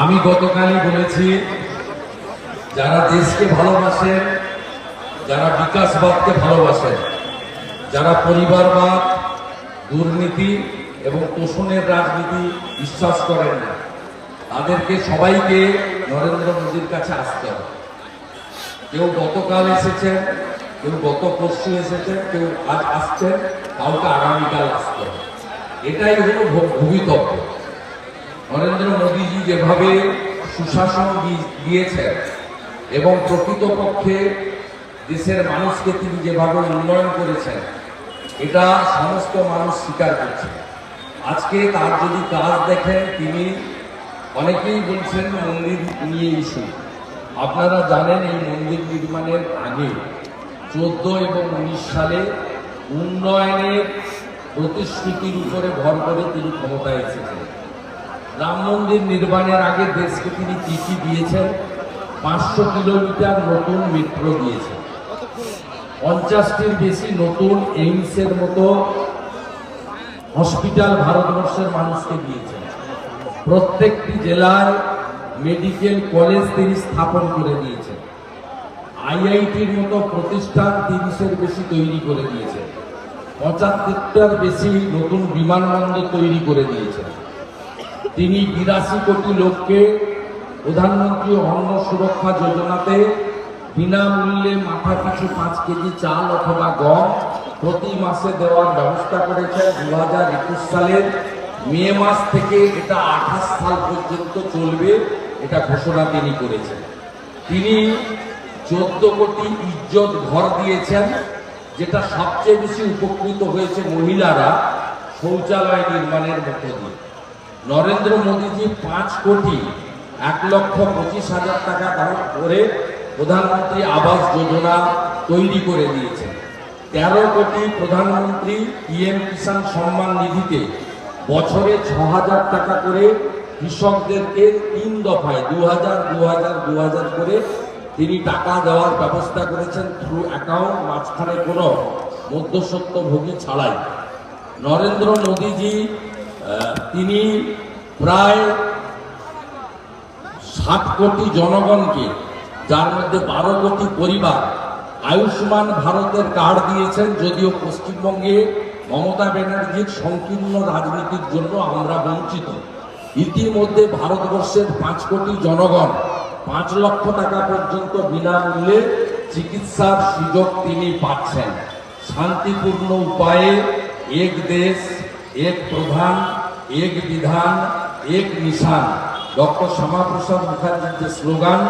আমি গতকালই বলেছি, যারা দেশকে ভালোবাসেন, যারা বিকাশবাদকে ভালোবাসেন, যারা পরিবারবাদ, দুর্নীতি এবং তোষণের রাজনীতি বিশ্বাস করেন না, তাদেরকে সবাইকে নরেন্দ্র মোদীর কাছে আসতে হবে। কেউ গতকাল এসেছেন, কেউ গত পরশু এসেছেন, কেউ আজ আসছেন কাউকে আগামীকাল আসতে হবে। এটাই হলো ভবিতব্য নরেন্দ্র মোদীজি যেভাবে সুশাসন দিয়েছেন এবং প্রকৃতপক্ষে দেশের মানুষকে তিনি যেভাবে উন্নয়ন করেছেন, এটা সমস্ত মানুষ স্বীকার করছে। আজকে তার যদি কাজ দেখেন, তিনি অনেকেই বলছেন মন্দির নিয়ে ইস্যু আপনারা জানেন এই মন্দির নির্মাণের আগে চোদ্দ এবং উনিশ সালে উন্নয়নের প্রতিশ্রুতির উপরে ভর করে তিনি ক্ষমতায় এসেছিলেন। রাম মন্দির নির্মাণের আগে দেশকে তিনি চিঠি দিয়েছেন? পাঁচশো কিলোমিটার নতুন মেট্রো দিয়েছেন পঞ্চাশটির বেশি নতুন এইমসের মতো হসপিটাল ভারতবর্ষের মানুষকে দিয়েছেন প্রত্যেকটি জেলায় মেডিকেল কলেজ তিনি স্থাপন করে দিয়েছেন। আইআইটির মতো প্রতিষ্ঠান তিরিশের বেশি তৈরি করে দিয়েছেন পঁচাত্তরটার বেশি নতুন বিমানবন্দর তৈরি করে দিয়েছেন তিনি বিরাশি কোটি লোককে প্রধানমন্ত্রী অন্ন সুরক্ষা যোজনাতে বিনামূল্যে মাথা পিছু পাঁচ কেজি চাল অথবা গম প্রতি মাসে দেওয়ার ব্যবস্থা করেছেন দু হাজার একুশ সালের মে মাস থেকে এটা আঠাশ সাল পর্যন্ত চলবে, এটা ঘোষণা তিনি করেছেন। তিনি চোদ্দ কোটি ইজ্জত ঘর দিয়েছেন, যেটা সবচেয়ে বেশি উপকৃত হয়েছে মহিলারা শৌচালয় নির্মাণের মধ্য দিয়ে। নরেন্দ্র মোদীজি পাঁচ কোটি এক লক্ষ পঁচিশ হাজার টাকা দান করে প্রধানমন্ত্রী আবাস যোজনা তৈরি করে দিয়েছেন। তেরো কোটি প্রধানমন্ত্রী পিএম কিষাণ সম্মান নিধিতে বছরে ছ হাজার টাকা করে কৃষকদেরকে তিন দফায়, দু হাজার দু হাজার দু হাজার করে তিনি টাকা দেওয়ার ব্যবস্থা করেছেন থ্রু অ্যাকাউন্ট মাঝখানে কোনো মধ্যস্বত্বভোগী ছাড়াই। নরেন্দ্র মোদীজি তিনি প্রায় ষাট কোটি জনগণকে, যার মধ্যে বারো কোটি পরিবার আয়ুষ্মান ভারতের কার্ড দিয়েছেন, যদিও পশ্চিমবঙ্গে মমতা ব্যানার্জির সংকীর্ণ রাজনীতির জন্য আমরা বঞ্চিত। ইতিমধ্যে ভারতবর্ষের পাঁচ কোটি জনগণ পাঁচ লক্ষ টাকা পর্যন্ত বিনামূল্যে চিকিৎসার সুযোগ তিনি পাচ্ছেন। শান্তিপূর্ণ উপায়ে এক দেশ, এক প্রধান এক বিধান এক নিশান ডক্টর শ্যামাপ্রসাদ মুখার্জির যে স্লোগান,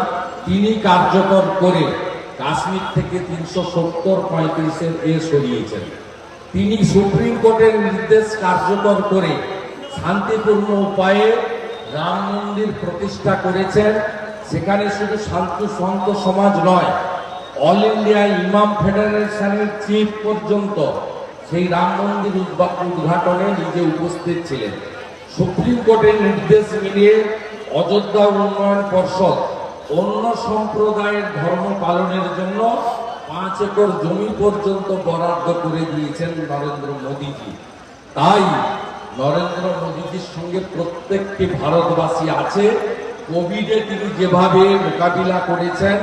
তিনি কার্যকর করে কাশ্মীর থেকে তিনশো সত্তর পঁয়ত্রিশের এ সরিয়েছেন। তিনি সুপ্রিম কোর্টের নির্দেশ কার্যকর করে শান্তিপূর্ণ উপায়ে রাম মন্দির প্রতিষ্ঠা করেছেন। সেখানে শুধু শান্ত সন্ত সমাজ নয়, অল ইন্ডিয়া ইমাম ফেডারেশনের চিফ পর্যন্ত সেই রাম মন্দির উদ্ঘাটনে নিজে উপস্থিত ছিলেন। সুপ্রিম কোর্টের নির্দেশ মিলিয়ে অযোধ্যা উন্নয়ন পর্ষদ অন্য সম্প্রদায়ের ধর্ম পালনের জন্য পাঁচ একর জমি পর্যন্ত বরাদ্দ করে দিয়েছেন নরেন্দ্র মোদীজি। তাই নরেন্দ্র মোদীজির সঙ্গে প্রত্যেকটি ভারতবাসী আছে। কোভিডে তিনি যেভাবে মোকাবিলা করেছেন,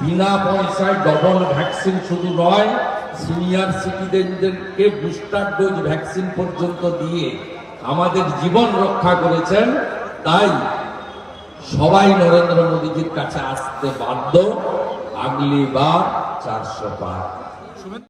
বিনা পয়সায় ডবল ভ্যাকসিন শুধু নয় সিনিয়র সিটিজেনদেরকে বুস্টার ডোজ ভ্যাকসিন পর্যন্ত দিয়ে আমাদের জীবন রক্ষা করেছেন, তাই সবাই নরেন্দ্র মোদীজির কাছে আসতে বাধ্য। আগলি বা চারশো পার